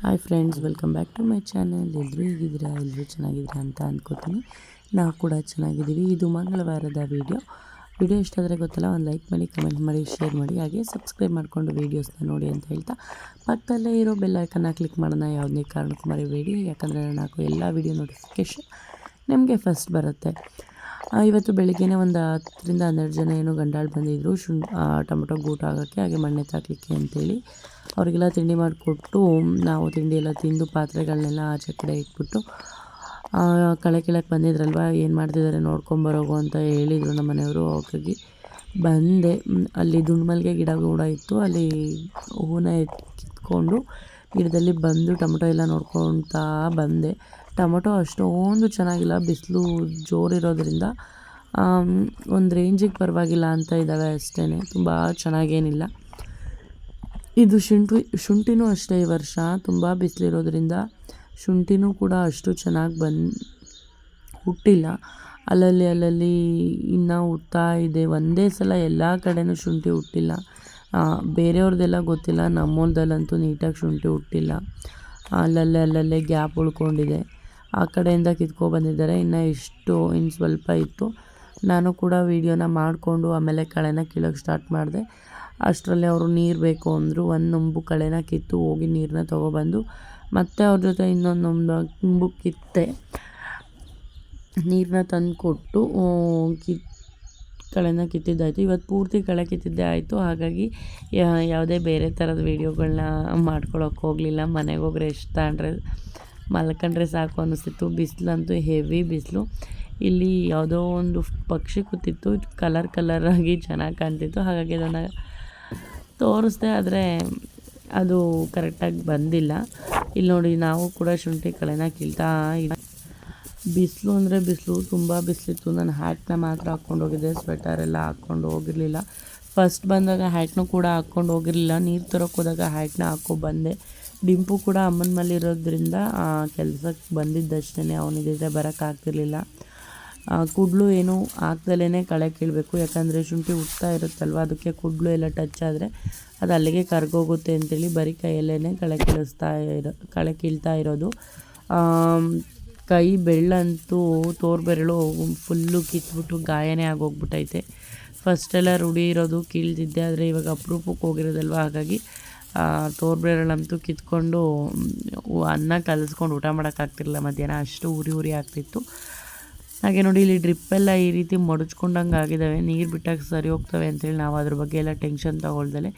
Hi friends welcome back to my channel ಎಲ್ಲರೂ ಹೇಗಿದ್ದೀರಾ? ಎಲ್ಲರೂ ಚೆನ್ನಾಗಿದ್ದೀರಾ ಅಂತ ಅಂದ್ಕೋತೀನಿ ನಾವು ಕೂಡ ಚೆನ್ನಾಗಿದ್ದೀವಿ. ಇದು ಮಂಗಳವಾರದ ವೀಡಿಯೋ ವಿಡಿಯೋ ಇಷ್ಟ ಆದರೆ ಗೊತ್ತಲ್ಲ, ಒಂದು ಲೈಕ್ ಮಾಡಿ ಕಮೆಂಟ್ ಮಾಡಿ ಶೇರ್ ಮಾಡಿ, ಹಾಗೆ ಸಬ್ಸ್ಕ್ರೈಬ್ ಮಾಡಿಕೊಂಡು ವೀಡಿಯೋಸ್ನ ನೋಡಿ ಅಂತ ಹೇಳ್ತಾ ಪಕ್ಕದಲ್ಲೇ ಇರೋ ಬೆಲ್ ಐಕನ್ನ ಕ್ಲಿಕ್ ಮಾಡೋಣ. ಯಾವುದೇ ಕಾರಣಕ್ಕೂ ಮರಿಬೇಡಿ. ಯಾಕಂದರೆ ನಾನು ಹಾಕೋ ಎಲ್ಲ ವೀಡಿಯೋ ನೋಟಿಫಿಕೇಷನ್ ನಿಮಗೆ ಫಸ್ಟ್ ಬರುತ್ತೆ. ಇವತ್ತು ಬೆಳಿಗ್ಗೆನೇ ಒಂದು ಹತ್ತರಿಂದ ಹನ್ನೆರಡು ಜನ ಏನೋ ಗಂಡಾಳು ಬಂದಿದ್ದರು ಶುಂ ಟೊಮೊಟೊ ಗೂಟ ಆಗೋಕ್ಕೆ ಹಾಗೆ ಮಣ್ಣೆ ತಾಕಲಿಕ್ಕೆ ಅಂತೇಳಿ ಅವರಿಗೆಲ್ಲ ತಿಂಡಿ ಮಾಡಿಕೊಟ್ಟು, ನಾವು ತಿಂಡಿ ಎಲ್ಲ ತಿಂದು ಪಾತ್ರೆಗಳನ್ನೆಲ್ಲ ಆಚೆ ಕಡೆ ಇಟ್ಬಿಟ್ಟು ಕಳೆ ಕೀಳಕ್ಕೆ ಬಂದಿದ್ರಲ್ವ, ಏನು ಮಾಡ್ತಿದ್ದಾರೆ ನೋಡ್ಕೊಂಬರೋಗು ಅಂತ ಹೇಳಿದರು ನಮ್ಮ ಮನೆಯವರು. ಹೋಗಿ ಬಂದೆ. ಅಲ್ಲಿ ದುಂಡ್ಮಲ್ಗೆ ಗಿಡ ಕೂಡ ಇತ್ತು. ಅಲ್ಲಿ ಹೂವನ್ನ ಎತ್ಕೊಂಡು ಗಿಡದಲ್ಲಿ ಬಂದು ಟೊಮೊಟೊ ಎಲ್ಲ ನೋಡ್ಕೊತಾ ಬಂದೆ. ಟೊಮೊಟೊ ಅಷ್ಟೊಂದು ಚೆನ್ನಾಗಿಲ್ಲ, ಬಿಸಿಲು ಜೋರಿರೋದ್ರಿಂದ ಒಂದು ರೇಂಜಿಗೆ ಪರವಾಗಿಲ್ಲ ಅಂತ ಇದ್ದಾವೆ ಅಷ್ಟೇ ತುಂಬ ಚೆನ್ನಾಗೇನಿಲ್ಲ. ಇದು ಶುಂಠಿ, ಶುಂಠಿನೂ ಅಷ್ಟೇ ಈ ವರ್ಷ, ತುಂಬ ಬಿಸಿಲಿರೋದ್ರಿಂದ ಶುಂಠಿನೂ ಕೂಡ ಅಷ್ಟು ಚೆನ್ನಾಗಿ ಬನ್ ಹುಟ್ಟಿಲ್ಲ. ಅಲ್ಲಲ್ಲಿ ಅಲ್ಲಲ್ಲಿ ಇನ್ನೂ ಹುಟ್ತಾ ಇದೆ, ಒಂದೇ ಸಲ ಎಲ್ಲ ಕಡೆನೂ ಶುಂಠಿ ಹುಟ್ಟಿಲ್ಲ. ಬೇರೆಯವ್ರದ್ದೆಲ್ಲ ಗೊತ್ತಿಲ್ಲ ನಮ್ಮೊಲ್ದಲ್ಲಂತೂ ನೀಟಾಗಿ ಶುಂಠಿ ಹುಟ್ಟಿಲ್ಲ. ಅಲ್ಲಲ್ಲೇ ಅಲ್ಲಲ್ಲೇ ಗ್ಯಾಪ್ ಉಳ್ಕೊಂಡಿದೆ. ಆ ಕಡೆಯಿಂದ ಕಿತ್ಕೊಬಂದಿದ್ದಾರೆ ಇನ್ನು ಇಷ್ಟು ಇನ್ನು ಸ್ವಲ್ಪ ಇತ್ತು. ನಾನು ಕೂಡ ವೀಡಿಯೋನ ಮಾಡಿಕೊಂಡು ಆಮೇಲೆ ಕಳೆನ ಕೀಳೋಕ್ಕೆ ಸ್ಟಾರ್ಟ್ ಮಾಡಿದೆ. ಅಷ್ಟರಲ್ಲಿ ಅವರು ನೀರು ಬೇಕು ಅಂದರು. ಒಂದು ನೊಂಬು ಕಳೆನ ಕಿತ್ತು ಹೋಗಿ ನೀರನ್ನ ತೊಗೊಬಂದು ಮತ್ತೆ ಅವ್ರ ಜೊತೆ ಇನ್ನೊಂದು ನಂಬು ಕಿತ್ತೆ. ನೀರನ್ನ ತಂದು ಕೊಟ್ಟು ಕಿತ್, ಕಳೆನ ಕಿತ್ತಿದ್ದಾಯಿತು. ಇವತ್ತು ಪೂರ್ತಿ ಕಳೆ ಕಿತ್ತಿದ್ದೇ ಆಯಿತು. ಹಾಗಾಗಿ ಯಾವುದೇ ಬೇರೆ ಥರದ ವೀಡಿಯೋಗಳನ್ನ ಮಾಡ್ಕೊಳಕ್ಕೆ ಹೋಗಲಿಲ್ಲ. ಮನೆಗೆ ಹೋಗ್ರೆ ರೆಸ್ಟ್ ತಗೊಂಡ್ರೆ ಮಲ್ಕೊಂಡ್ರೆ ಸಾಕು ಅನ್ನಿಸ್ತಿತ್ತು. ಬಿಸಿಲಂತೂ ಹೆವಿ ಬಿಸಿಲು. ಇಲ್ಲಿ ಯಾವುದೋ ಒಂದು ಪಕ್ಷಿ ಕೂತಿತ್ತು. ಕಲರ್ ಕಲರಾಗಿ ಚೆನ್ನಾಗಿ ಕಾಣ್ತಿತ್ತು. ಹಾಗಾಗಿ ಅದನ್ನು ತೋರಿಸ್ದೆ ಆದರೆ ಅದು ಕರೆಕ್ಟಾಗಿ ಬಂದಿಲ್ಲ. ಇಲ್ಲಿ ನೋಡಿ, ನಾವು ಕೂಡ ಶುಂಠಿ ಕಳೆನ ಕೀಳ್ತಾ ಬಿಸಿಲು ಅಂದರೆ ಬಿಸಿಲು, ತುಂಬ ಬಿಸಿಲಿತ್ತು. ನಾನು ಹ್ಯಾಟ್ನ ಮಾತ್ರ ಹಾಕ್ಕೊಂಡು ಹೋಗಿದ್ದೆ. ಸ್ವೆಟರ್ ಎಲ್ಲ ಹಾಕ್ಕೊಂಡು ಹೋಗಿರಲಿಲ್ಲ. ಫಸ್ಟ್ ಬಂದಾಗ ಹ್ಯಾಟ್ನೂ ಕೂಡ ಹಾಕ್ಕೊಂಡು ಹೋಗಿರಲಿಲ್ಲ. ನೀರು ತರೋಕೆ ಹೋದಾಗ ಹ್ಯಾಟ್ನ ಹಾಕೋ ಬಂದೆ. ಡಿಂಪು ಕೂಡ ಅಮ್ಮನ ಮೇಲೆ ಇರೋದ್ರಿಂದ ಕೆಲಸಕ್ಕೆ ಬಂದಿದ್ದಷ್ಟೇ ಅವನಿಗೆ ಬರೋಕ್ಕಾಗ್ತಿರ್ಲಿಲ್ಲ. ಕುಡ್ಲು ಏನು ಹಾಕ್ದಲೇ ಕಳೆ ಕೀಳಬೇಕು. ಯಾಕಂದರೆ ಶುಂಠಿ ಉಟ್ತಾ ಇರುತ್ತಲ್ವ, ಅದಕ್ಕೆ ಕುಡ್ಲು ಎಲ್ಲ ಟಚ್ ಆದರೆ ಅದು ಅಲ್ಲಿಗೆ ಕರ್ಗೋಗುತ್ತೆ ಅಂತೇಳಿ ಬರೀ ಕೈಯಲ್ಲೇ ಕಳೆ ಕೀಳಿಸ್ತಾ ಇರೋ, ಕಳೆ ಕೀಳ್ತಾ ಇರೋದು. ಕೈ ಬೆಳ್ಳಂತೂ ತೋರ್ಬೆರಳು ಫುಲ್ಲು ಕಿತ್ಬಿಟ್ಟು ಗಾಯನೇ ಆಗೋಗ್ಬಿಟ್ಟೈತೆ ಫಸ್ಟೆಲ್ಲ ರೂಢಿ ಇರೋದು ಕೀಳ್ತಿದ್ದೆ, ಆದರೆ ಇವಾಗ ಅಪರೂಪಕ್ಕೆ ಹೋಗಿರೋದಲ್ವ. ಹಾಗಾಗಿ ತೋರ್ಬೆರಳಂತೂ ಕಿತ್ಕೊಂಡು ಅನ್ನ ಕಲಿಸ್ಕೊಂಡು ಊಟ ಮಾಡೋಕ್ಕಾಗ್ತಿರಲಿಲ್ಲ ಮಧ್ಯಾಹ್ನ ಅಷ್ಟು ಉರಿ ಉರಿ ಆಗ್ತಿತ್ತು. ಹಾಗೆ ನೋಡಿ, ಇಲ್ಲಿ ಡ್ರಿಪ್ಪೆಲ್ಲ ಈ ರೀತಿ ಮಡಚ್ಕೊಂಡಂಗೆ ಆಗಿದ್ದಾವೆ ನೀರು ಬಿಟ್ಟಾಗ ಸರಿ ಹೋಗ್ತವೆ ಅಂತೇಳಿ ನಾವು ಅದ್ರ ಬಗ್ಗೆ ಎಲ್ಲ ಟೆನ್ಷನ್ ತೊಗೊಳ್ದಲೆ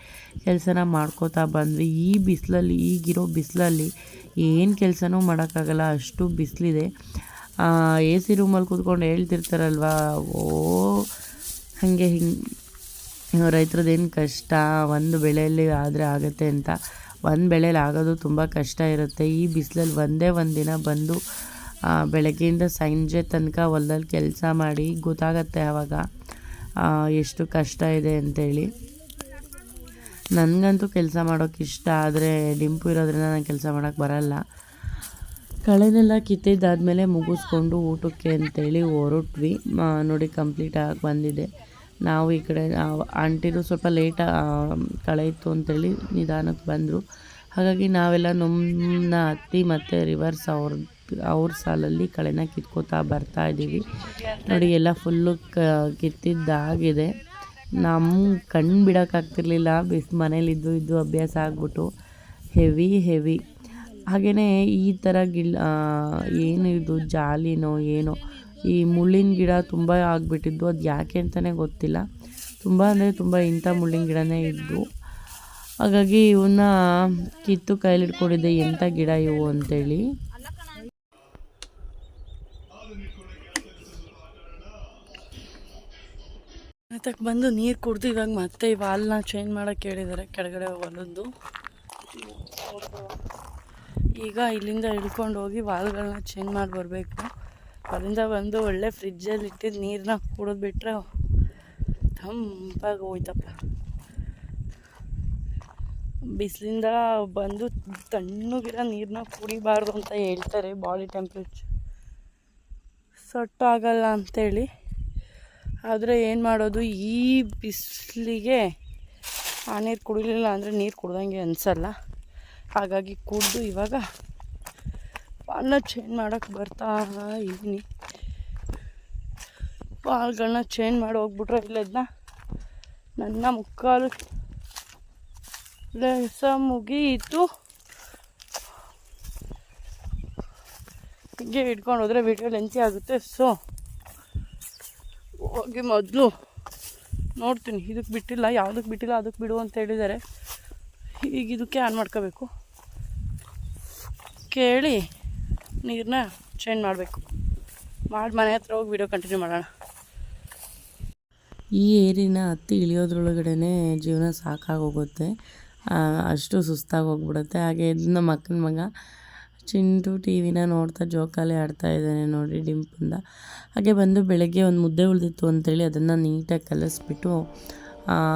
ಕೆಲಸನ ಮಾಡ್ಕೋತಾ ಬಂದ್ವಿ. ಈ ಬಿಸಿಲಲ್ಲಿ, ಈಗಿರೋ ಬಿಸಿಲಲ್ಲಿ ಏನು ಕೆಲಸನೂ ಮಾಡೋಕ್ಕಾಗಲ್ಲ. ಅಷ್ಟು ಬಿಸಿಲಿದೆ. ಎ ಸಿ ರೂಮಲ್ಲಿ ಕೂತ್ಕೊಂಡು ಹೇಳ್ತಿರ್ತಾರಲ್ವ, ಓ, ಹಾಗೆ ಹಿಂಗೆ ರೈತರದ್ದೇನು ಕಷ್ಟ? ಒಂದು ಬೆಳೆಯಲ್ಲಿ ಆದರೆ ಆಗುತ್ತೆ ಅಂತ. ಒಂದು ಬೆಳೆಯಲ್ಲಿ ಆಗೋದು ತುಂಬ ಕಷ್ಟ ಇರುತ್ತೆ. ಈ ಬಿಸಿಲಲ್ಲಿ ಒಂದೇ ಒಂದು ದಿನ ಬಂದು ಬೆಳಗ್ಗೆಯಿಂದ ಸಂಜೆ ತನಕ ಹೊಲದಲ್ಲಿ ಕೆಲಸ ಮಾಡಿ ಗೊತ್ತಾಗತ್ತೆ ಆವಾಗ ಎಷ್ಟು ಕಷ್ಟ ಇದೆ ಅಂತೇಳಿ. ನನಗಂತೂ ಕೆಲಸ ಮಾಡೋಕ್ಕೆ ಇಷ್ಟ, ಆದರೆ ಡಿಂಪು ಇರೋದ್ರಿಂದ ನಾನು ಕೆಲಸ ಮಾಡೋಕ್ಕೆ ಬರಲ್ಲ. ಕಳೆನೆಲ್ಲ ಕಿತ್ತಿದ್ದಾದಮೇಲೆ ಮುಗಿಸ್ಕೊಂಡು ಊಟಕ್ಕೆ ಅಂತೇಳಿ ಹೊರಟ್ವಿ. ನೋಡಿ ಕಂಪ್ಲೀಟ್ ಆಗಿ ಬಂದಿದೆ. ನಾವು ಈ ಕಡೆ ಆಂಟಿರು ಸ್ವಲ್ಪ ಲೇಟ್ ಕಳೆಯಿತು ಅಂತೇಳಿ ನಿಧಾನಕ್ಕೆ ಬಂದರು. ಹಾಗಾಗಿ ನಾವೆಲ್ಲ ನಮ್ಮನ್ನ ಹತ್ತಿ ಮತ್ತು ರಿವರ್ಸ್ ಅವ್ರ ಅವ್ರ ಸಾಲಲ್ಲಿ ಕಳೆನ ಕಿತ್ಕೋತಾ ಬರ್ತಾ ಇದ್ದೀವಿ. ನೋಡಿ, ಎಲ್ಲ ಫುಲ್ಲು ಕ, ಕಿತ್ತಿದ್ದಾಗಿದೆ. ನಮ್ಮ ಕಣ್ಣು ಬಿಡೋಕ್ಕಾಗ್ತಿರ್ಲಿಲ್ಲ ಬಿಸ್ ಮನೇಲಿದ್ದು ಇದ್ದು ಅಭ್ಯಾಸ ಆಗ್ಬಿಟ್ಟು. ಹೆವಿ ಹೆವಿ ಹಾಗೆಯೇ ಈ ಥರ ಗಿಲ್ ಏನು ಇದು ಜಾಲಿನೋ, ಏನೋ. ಈ ಮುಳ್ಳಿನ ಗಿಡ ತುಂಬ ಆಗಿಬಿಟ್ಟಿದ್ದು, ಅದು ಯಾಕೆ ಅಂತಲೇ ಗೊತ್ತಿಲ್ಲ. ತುಂಬ ಅಂದರೆ ತುಂಬ ಇಂಥ ಮುಳ್ಳಿನ ಗಿಡನೇ ಇದ್ದು, ಹಾಗಾಗಿ ಇವನ್ನ ಕಿತ್ತು ಕೈಲಿ ಹಿಡ್ಕೊಂಡಿದ್ದೆ ಎಂಥ ಗಿಡ ಇವು ಅಂತೇಳಿ. ಅದಕ್ಕೆ ಬಂದು ನೀರು ಕುಡ್ದು ಇವಾಗ ಮತ್ತೆ ಈ ವಾಲ್ನ ಚೇಂಜ್ ಮಾಡೋಕ್ಕೆ ಹೇಳಿದ್ದಾರೆ ಕೆಳಗಡೆ ಒಂದೊಂದು ಈಗ ಇಲ್ಲಿಂದ ಹಿಡ್ಕೊಂಡು ಹೋಗಿ ವಾಲ್ಗಳನ್ನ ಚೇಂಜ್ ಮಾಡಿ ಬರಬೇಕು. ಅಲ್ಲಿಂದ ಬಂದು ಒಳ್ಳೆ ಫ್ರಿಜ್ಜಲ್ಲಿ ಇಟ್ಟಿದ್ದು ನೀರನ್ನ ಕುಡಿದು ಬಿಟ್ಟರೆ ತಂಪಾಗಿ ಹೋಯ್ತಪ್ಪ. ಬಿಸಿಲಿಂದ ಬಂದು ತಣ್ಣಗಿರೋ ನೀರನ್ನ ಕುಡಿಬಾರ್ದು ಅಂತ ಹೇಳ್ತಾರೆ ಬಾಡಿ ಟೆಂಪ್ರೇಚರ್ ಸೊಟ್ಟಾಗಲ್ಲ ಅಂಥೇಳಿ ಆದರೆ ಏನು ಮಾಡೋದು, ಈ ಬಿಸಿಲಿಗೆ ಆ ನೀರು ಕುಡಿಲಿಲ್ಲ ಅಂದರೆ ನೀರು ಕುಡ್ದಂಗೆ ಅನಿಸಲ್ಲ. ಹಾಗಾಗಿ ಕುಡಿದು ಇವಾಗ ಪಾಲನ್ನ ಚೇಂಜ್ ಮಾಡೋಕ್ಕೆ ಬರ್ತಾ ಇದ್ದೀನಿ ಪಾಲ್ಗಳನ್ನ ಚೇಂಜ್ ಮಾಡಿ ಹೋಗ್ಬಿಟ್ರೆ ಇಲ್ಲದನ್ನ ನನ್ನ ಮುಕ್ಕಾಲು ಲೆಸ ಮುಗೀತು. ಹೀಗೆ ಇಟ್ಕೊಂಡು ಹೋದರೆ ವಿಡಿಯೋ ಲೆಂತಿ ಆಗುತ್ತೆ. ಸೊ ಹೋಗಿ ಮೊದಲು ನೋಡ್ತೀನಿ. ಇದಕ್ಕೆ ಬಿಟ್ಟಿಲ್ಲ ಯಾವುದಕ್ಕೆ ಬಿಟ್ಟಿಲ್ಲ ಅದಕ್ಕೆ ಬಿಡು ಅಂತ ಹೇಳಿದ್ದಾರೆ. ಈಗ ಇದಕ್ಕೆ ಆನ್ ಮಾಡ್ಕೋಬೇಕು. ಕೇಳಿ. ನೀರನ್ನ ಚೇಂಜ್ ಮಾಡಬೇಕು. ಮಾಡಿ ಮನೆ ಹತ್ರ ಹೋಗಿ ವಿಡಿಯೋ ಕಂಟಿನ್ಯೂ ಮಾಡೋಣ. ಈ ಏರಿನ ಹತ್ತಿ ಇಳಿಯೋದ್ರೊಳಗಡೆ ಜೀವನ ಸಾಕಾಗೋಗುತ್ತೆ. ಹೋಗುತ್ತೆ ಅಷ್ಟು ಸುಸ್ತಾಗಿ ಹೋಗ್ಬಿಡುತ್ತೆ ಹಾಗೆ ಇದು ನಮ್ಮ ಮಗ ಚಿಂಟು ಟಿ ವಿನ ನೋಡ್ತಾ ಜೋಕಾಲಿ ಆಡ್ತಾ ಇದ್ದಾನೆ ನೋಡಿ ಡಿಂಪಿಂದ. ಹಾಗೆ ಬಂದು ಬೆಳಗ್ಗೆ ಒಂದು ಮುದ್ದೆ ಉಳಿದಿತ್ತು ಅಂತೇಳಿ ಅದನ್ನು ನೀಟಾಗಿ ಕಲಿಸ್ಬಿಟ್ಟು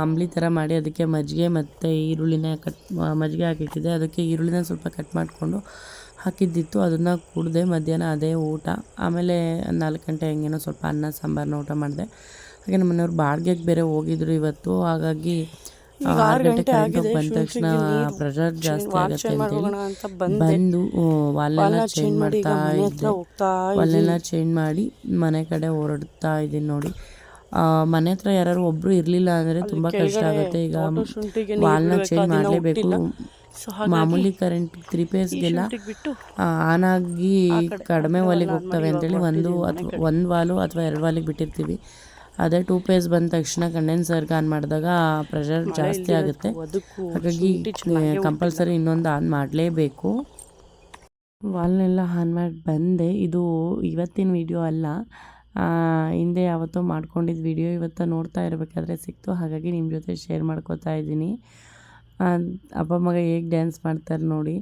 ಅಂಬ್ಲಿ ಥರ ಮಾಡಿ ಅದಕ್ಕೆ ಮಜ್ಜಿಗೆ ಮತ್ತು ಈರುಳ್ಳಿನ ಕಟ್ ಮಜ್ಜಿಗೆ ಹಾಕಿಟ್ಟಿದ್ದೆ. ಅದಕ್ಕೆ ಈರುಳ್ಳಿನ ಸ್ವಲ್ಪ ಕಟ್ ಮಾಡಿಕೊಂಡು ಹಾಕಿದ್ದಿತ್ತು. ಅದನ್ನು ಕುಡಿದೆ ಮಧ್ಯಾಹ್ನ ಅದೇ ಊಟ. ಆಮೇಲೆ ನಾಲ್ಕು ಗಂಟೆ ಹಂಗೇನೋ ಸ್ವಲ್ಪ ಅನ್ನ ಸಾಂಬಾರನ್ನ ಊಟ ಮಾಡಿದೆ. ಹಾಗೆ ನಮ್ಮ ಮನೆಯವ್ರು ಬಾಡಿಗೆಗೆ ಬೇರೆ ಹೋಗಿದ್ರು ಇವತ್ತು. ಹಾಗಾಗಿ ಆರು ಗಂಟೆ ಕರೆಂಟ್ ಬಂದ ತಕ್ಷಣ ಪ್ರೆಷರ್ ಜಾಸ್ತಿ ಆಗುತ್ತೆ ಅಂತೇಳಿ ಅಂತ ಬಂದೆ. ಬಂದು ವಾಲೆಲ್ಲ ಚೇಂಜ್ ಮಾಡ್ತಾ ಇದ್ದೆ. ವಾಲ್ನೆಲ್ಲ ಚೇಂಜ್ ಮಾಡಿ ಮನೆ ಕಡೆ ಹೊರಡ್ತಾ ಇದ್ದೀನಿ ನೋಡಿ. ಮನೆ ಹತ್ರ ಯಾರು ಒಬ್ರು ಇರಲಿಲ್ಲ ಅಂದರೆ ತುಂಬ ಕಷ್ಟ ಆಗುತ್ತೆ. ಈಗ ವಾಲ್ನ ಚೇಂಜ್ ಮಾಡಲೇಬೇಕು. ಮಾಮೂಲಿ ಕರೆಂಟ್ ತ್ರೀ ಫೇಸ್ಗೆಲ್ಲ ಬಿಟ್ಟು ಆನ್ ಆಗಿ ಕಡಿಮೆ ವಾಲಿಗೆ ಹೋಗ್ತವೆ ಅಂತ ಅಂತೇಳಿ ಒಂದು ಅಥವಾ ಒಂದು ವಾಲು ಅಥವಾ ಎರಡು ವಾಲಿಗೆ ಬಿಟ್ಟಿರ್ತೀವಿ. ಅದೇ ಟೂ ಪೇಸ್ ಬಂದ ತಕ್ಷಣ ಕಂಡೆನ್ಸರ್ಗೆ ಆನ್ ಮಾಡಿದಾಗ ಪ್ರೆಷರ್ ಜಾಸ್ತಿ ಆಗುತ್ತೆ. ಹಾಗಾಗಿ ಕಂಪಲ್ಸರಿ ಇನ್ನೊಂದು ಆನ್ ಮಾಡಲೇಬೇಕು. ವಾಲ್ನೆಲ್ಲ ಆನ್ ಮಾಡಿ ಬಂದೆ. ಇದು ಇವತ್ತಿನ ವಿಡಿಯೋ ಅಲ್ಲ. ಹಿಂದೆ ಯಾವತ್ತೋ ಮಾಡ್ಕೊಂಡಿದ್ದ ವಿಡಿಯೋ ಇವತ್ತು ನೋಡ್ತಾ ಇರಬೇಕಾದ್ರೆ ಸಿಕ್ತು. ಹಾಗಾಗಿ ನಿಮ್ಮ ಜೊತೆ ಶೇರ್ ಮಾಡ್ಕೋತಾ ಇದ್ದೀನಿ. ಅಪ್ಪ ಮಗ ಹೇಗೆ ಡ್ಯಾನ್ಸ್ ಮಾಡ್ತಾರೆ ನೋಡಿ.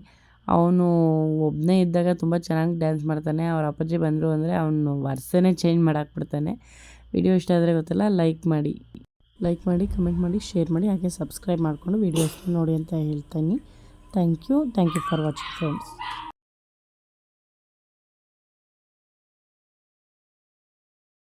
ಅವನು ಒಬ್ಬನೇ ಇದ್ದಾಗ ತುಂಬ ಚೆನ್ನಾಗಿ ಡ್ಯಾನ್ಸ್ ಮಾಡ್ತಾನೆ. ಅವ್ರ ಅಪ್ಪಾಜಿ ಬಂದರು ಅಂದರೆ ಅವನು ವರ್ಷನೇ ಚೇಂಜ್ ಮಾಡಾಕ್ಬಿಡ್ತಾನೆ. ವಿಡಿಯೋ ಇಷ್ಟ ಆದರೆ ಗೊತ್ತಲ್ಲ ಲೈಕ್ ಮಾಡಿ. ಲೈಕ್ ಮಾಡಿ ಕಮೆಂಟ್ ಮಾಡಿ ಶೇರ್ ಮಾಡಿ, ಹಾಗೆ ಸಬ್ಸ್ಕ್ರೈಬ್ ಮಾಡಿಕೊಂಡು ವೀಡಿಯೋಸ್ನ ನೋಡಿ ಅಂತ ಹೇಳ್ತೀನಿ. Thank you thank you for watching friends